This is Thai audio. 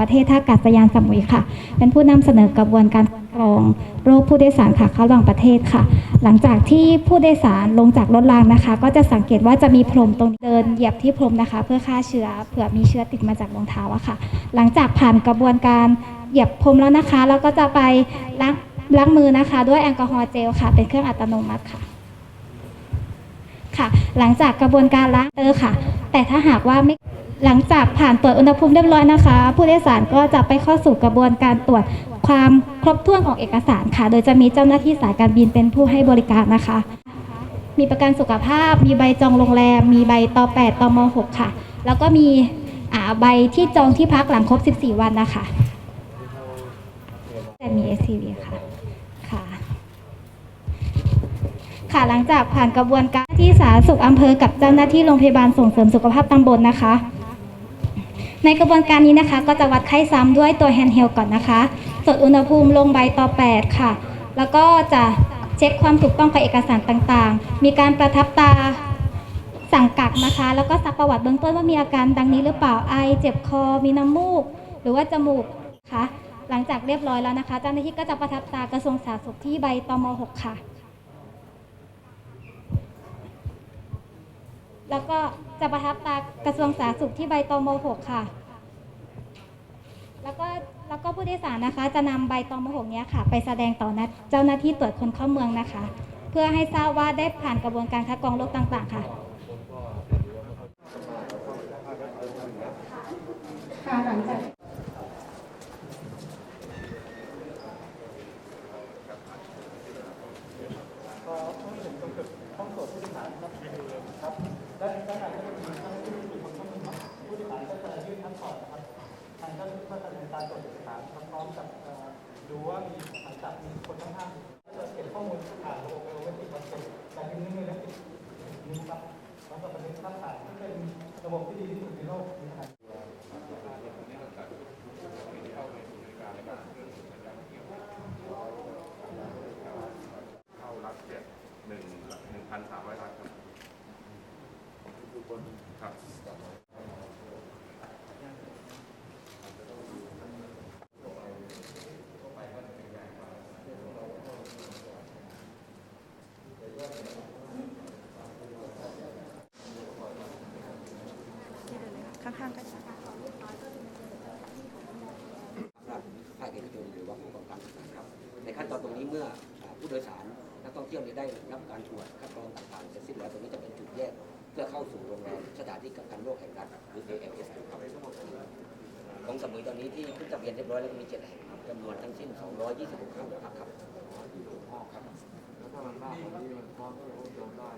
ประเทศท่าอากาศยานสมุยค่ะ เป็นผู้นำเสนอกระบวนการกรองโรคผู้โดยสารค่ะเข้าระหว่างประเทศค่ะ หลังจากที่ผู้โดยสารลงจากรถรางนะคะ ก็จะสังเกตว่าจะมีพรมตรงเดินเหยียบที่พรมนะคะ เพื่อฆ่าเชื้อเผื่อมีเชื้อติดมาจากรองเท้าอะค่ะ หลังจากผ่านกระบวนการเหยียบพรมแล้วนะคะ เราก็จะไปล้างล้างมือนะคะ ด้วยแอลกอฮอล์เจลค่ะ เป็นเครื่องอัตโนมัติค่ะค่ะ หลังจากกระบวนการล้างเตอร์ค่ะ แต่ถ้าหากว่าไม่ หลังจากผ่านตรวจอุณหภูมิเรียบร้อยนะคะ ผู้โดยสารก็จะไปเข้าสู่กระบวนการตรวจความครบถ้วนของเอกสารค่ะ โดยจะมีเจ้าหน้าที่สายการบินเป็นผู้ให้บริการนะคะ มีประกันสุขภาพ มีใบจองโรงแรม มีใบตอ8ตอม6ค่ะ แล้วก็มีใบที่จองที่พักหลังครบ 14 วันนะคะแต่มี SCV ค่ะค่ะค่ะหลังจากผ่านกระบวนการที่สาธารณสุขอำเภอกับเจ้าหน้าที่โรงพยาบาลส่งเสริมสุขภาพตำบลนะคะ ในกระบวนการนี้นะคะ ก็จะวัดไข้ซ้ำด้วยตัวแฮนด์เฮลก่อนนะคะตรวจอุณหภูมิลงใบต่อ 8 ค่ะ แล้วก็จะเช็คความถูกต้องกับเอกสารต่างๆ มีการประทับตาสั่งกักนะคะ แล้วก็ซักประวัติเบื้องต้นว่ามีอาการดังนี้หรือเปล่า ไอ เจ็บคอ มีน้ำมูก หรือว่าจมูกคะหลังจากเรียบร้อยแล้วนะคะเจ้าหน้าที่ก็จะประทับตากระทรวงสาธารณสุขที่ใบตม 6 ค่ะ แล้วก็จะประทับตากระทรวงสาธารณสุขที่ใบตองม6ค่ะ แล้วก็แล้วก็ผู้โดยสารนะคะ จะนำใบตองม6เนี้ยค่ะ ไปแสดงต่อนะเจ้าหน้าที่ตรวจคนเข้าเมืองนะคะ เพื่อให้ทราบว่าได้ผ่านกระบวนการคัดกรองโรคต่างๆ ค่ะ ค่ะหลังจาก เจ้าหน้าที่ก็จะดำเนินการตรวจเอกสารพร้อมกับดูว่ามีหมายจับมีคนข้างๆก็จะเก็บข้อมูลผ่านระบบเอลเวนติกคอนเซ็ปต์แต่ทีนี้มือและติดนิ้วครับแล้วก็ประเด็นข้างต่างที่เป็นระบบที่ดีที่สุดในโลกนะครับ เข้ารับเจ็ดหนึ่งหนึ่งพันสามร้อยล้านครับครับ ข้างๆกันภาคภาคเอกชนหรือว่าผู้ประกอบการต่างๆครับ ในขั้นตอนตรงนี้เมื่ออ่าผู้โดยสารนักท่องเที่ยวเนี่ยได้รับการตรวจคัดกรองต่างๆเสร็จสิ้นแล้วตรงนี้จะเป็นจุดแยกเพื่อเข้าสู่โรงแรมสถานที่กักกันโรคแห่งรัฐหรือ ALS ครับของสมุยตอนนี้ที่ขึ้นทะเบียนเรียบร้อยแล้วก็มีเจ็ดแห่งครับจำนวนทั้งสิ้น 226ห้องพักครับแล้วถ้ามันมากกว่านี้มันพร้อมที่จะรวบรวมได้